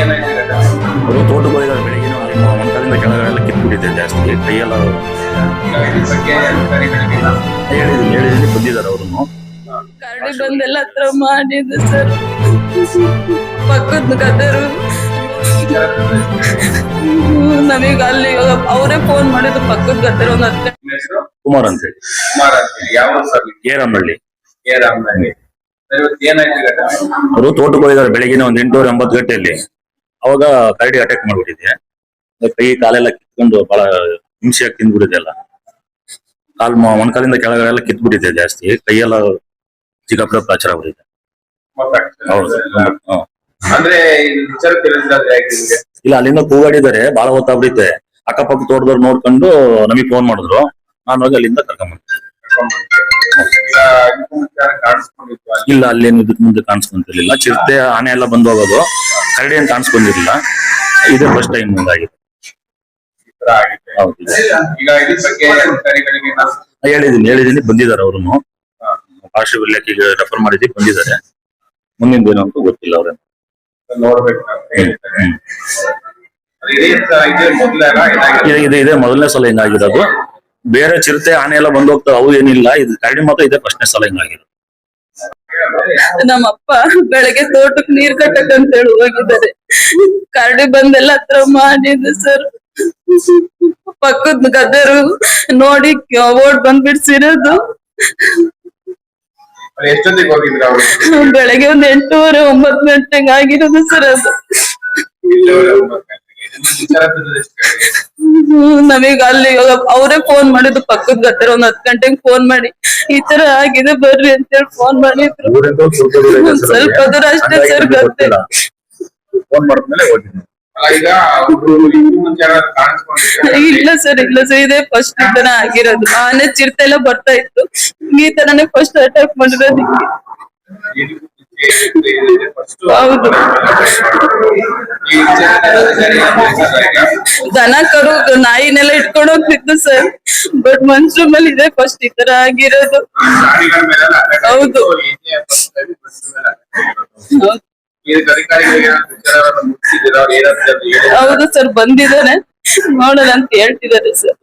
ಏನಾಯ್ತು ಘಟನೆ? ಅವರು ತೋಟಕ್ಕೆ ಕೆಳಗಡೆಲ್ಲ ಕಿತ್ಬಿಟ್ಟಿದೆ ಜಾಸ್ತಿ. ಕೈಯೆಲ್ಲ ಹೇಳಿದ್ದೀನಿ ಹೇಳಿದ್ದೀನಿ ಬಂದಿದ್ದಾರೆ ಅವರನ್ನು. ಕರಡಿ ಬಂದೆಲ್ಲ ಹತ್ರ ಮಾಡಿದ್ದು ಸರ್. ಪಕ್ಕದ ಗದರು. ನಮೀಗ ಅಲ್ಲಿ ಅವರೇ ಫೋನ್ ಮಾಡಿದ್ರು ಪಕ್ಕದ ಗದರು ಒಂದು ಹತ್ತು ಕುಮಾರ್ ಕುಮಾರ್ ಅಂತೇಳಿ ಕುಮಾರ್ ಅಂತ ಹೇಳಿ. ಯಾವ ಸರ್? ಕೆ ರಾಮನಹಳ್ಳಿ ಅವರು ತೋಟಕ್ಕೆ ಹೋಗಿದ್ದಾರೆ ಬೆಳಿಗ್ಗೆ ಒಂದ್ ಎಂಟೂವರೆ ಒಂಬತ್ತು ಗಂಟೆಯಲ್ಲಿ. ಅವಾಗ ಕರಡಿ ಅಟ್ಯಾಕ್ ಮಾಡ್ಬಿಟ್ಟಿದೆ ಕೈ ಕಾಲೆಲ್ಲ ಕಿತ್ಕೊಂಡು ಬಹಳ ಹಿಂಸೆಯಾಗಿ ತಿಂದ್ಬಿಟ್ಟಿದೆ ಎಲ್ಲ. ಕಾಲ್ ಮೊಣಕಾಲಿಂದ ಕೆಳಗಡೆ ಎಲ್ಲ ಕಿತ್ಬಿಟ್ಟಿದೆ ಜಾಸ್ತಿ. ಕೈಯೆಲ್ಲ ಚಿಕ್ಕಪ್ಪ ಪ್ರಾಚಾರ ಆಗ್ಬಿಟ್ಟಿದೆ. ಹೌದು. ಇಲ್ಲ ಅಲ್ಲಿಂದ ಕೂಗಾಡಿದ್ದಾರೆ. ಬಹಳ ಹೊತ್ತಾಗ್ಬಿಟ್ಟಿದೆ. ಅಕ್ಕಪಕ್ಕ ತೋಟದವ್ರು ನೋಡ್ಕೊಂಡು ನಮಗೆ ಫೋನ್ ಮಾಡಿದ್ರು. ನಾನು ಹೋಗಿ ಅಲ್ಲಿಂದ ಕರ್ಕೊಂಡ್ಬಂದೆ ಇಲ್ಲ ಅಲ್ಲೇನು ಇದಕ್ ಮುಂದೆ ಕಾಣಿಸ್ಕೊಂತಿರ್ಲಿಲ್ಲ. ಚಿರತೆ ಆನೆ ಎಲ್ಲ ಬಂದು ಹೋಗೋದು ಕರಡಿ ಏನ್ ಕಾಣಿಸ್ಕೊಂಡಿರ್ಲಿಲ್ಲ. ಇದೇ ಫಸ್ಟ್ ಟೈಮ್ ಹಿಂಗಾಗಿದೆ ನಾವು ಹೇಳಿದೀನಿ ಹೇಳಿದೀನಿ ಬಂದಿದ್ದಾರೆ ಅವ್ರನ್ನು ಹಾ, ರಾಷ್ಟ್ರೀಯ ಇಲಾಖೆಗೆ ರೆಫರ್ ಮಾಡಿದ್ವಿ ಬಂದಿದ್ದಾರೆ. ಮುಂದಿನ ಏನು ಅಂತ ಗೊತ್ತಿಲ್ಲ ಅವ್ರೇನು ನೋಡ್ಬೇಕು ಇದು ಇದೆ ಮೊದಲನೇ ಸಲ ಹಿಂಗಾಗಿರೋದು. ಬೇರೆ ಚಿರತೆ ಆನೆ ಎಲ್ಲ ಬಂದು ಹೋಗ್ತಾವ ಅವು ಏನಿಲ್ಲ. ಇದು ಕರಡಿ ಮಾತ್ರ ಇದೆ ಪ್ರಶ್ನೆ ಸಲ ಹಿಂಗಾಗಿದೆ ನಮ್ಮಪ್ಪ ಬೆಳಗ್ಗೆ ತೋಟಕ್ ನೀರ್ ಕಟ್ಟಕ್ ಅಂತ ಹೇಳಿ ಹೋಗಿದ್ದಾರೆ. ಕರಡಿ ಬಂದೆಲ್ಲ ಹತ್ರ ಮಾಡಿದ್ದು ಸರ್. ಪಕ್ಕದ ಗದ್ದೆರು ನೋಡಿ ಓಡ್ ಬಂದ್ಬಿಡ್ಸಿರೋದು ಬೆಳಗ್ಗೆ ಒಂದ್ ಎಂಟೂವರೆ ಒಂಬತ್ತು ಗಂಟೆಗೆ ಆಗಿರೋದು ಸರ್ ಅದು. ನಮೀಗ ಅಲ್ಲಿ ಅವರೇ ಫೋನ್ ಮಾಡಿದ್ದು ಪಕ್ಕದ ಗತ್ತರ ಒಂದ್ ಹತ್ ಗಂಟೆಗೆ ಫೋನ್ ಮಾಡಿ ಈ ತರ ಆಗಿದೆ ಬರ್ರಿ ಅಂತ ಹೇಳಿ ಫೋನ್ ಮಾಡಿದ್ರು ಒಂದ್ ಸರ್ ಸ್ವಲ್ಪ ದೂರ ಅಷ್ಟೇ ಸರ್ ಗತ್ತೆ ಇಲ್ಲ ಸರ್ ಇಲ್ಲ ಸರ್ ಇದೇ ಫಸ್ಟ್ ಈ ತರ ಆಗಿರೋದು. ಆನೆ ಚಿರತೆ ಎಲ್ಲ ಬರ್ತಾ ಇತ್ತು. ಈ ತರನೇ ಫಸ್ಟ್ ಅಟ್ಯಾಕ್ ಮಾಡಿರೋದು ಹೌದು. ದನ ಕರು, ನಾಯಿನೆಲ್ಲ ಇಟ್ಕೊಂಡು ಹೋಗ್ತಿತ್ತು ಸರ್ ಬಟ್ ಮನುಷ್ಯರ ಮೇಲೆ ಇದೆ ಫಸ್ಟ್ ಈ ತರ ಆಗಿರೋದು ಹೌದು. ಹೌದು. ಸರ್, ಬಂದಿದ್ದಾನೆ ನೋಡೋಣ ಅಂತ ಹೇಳ್ತಿದ್ದಾರೆ ಸರ್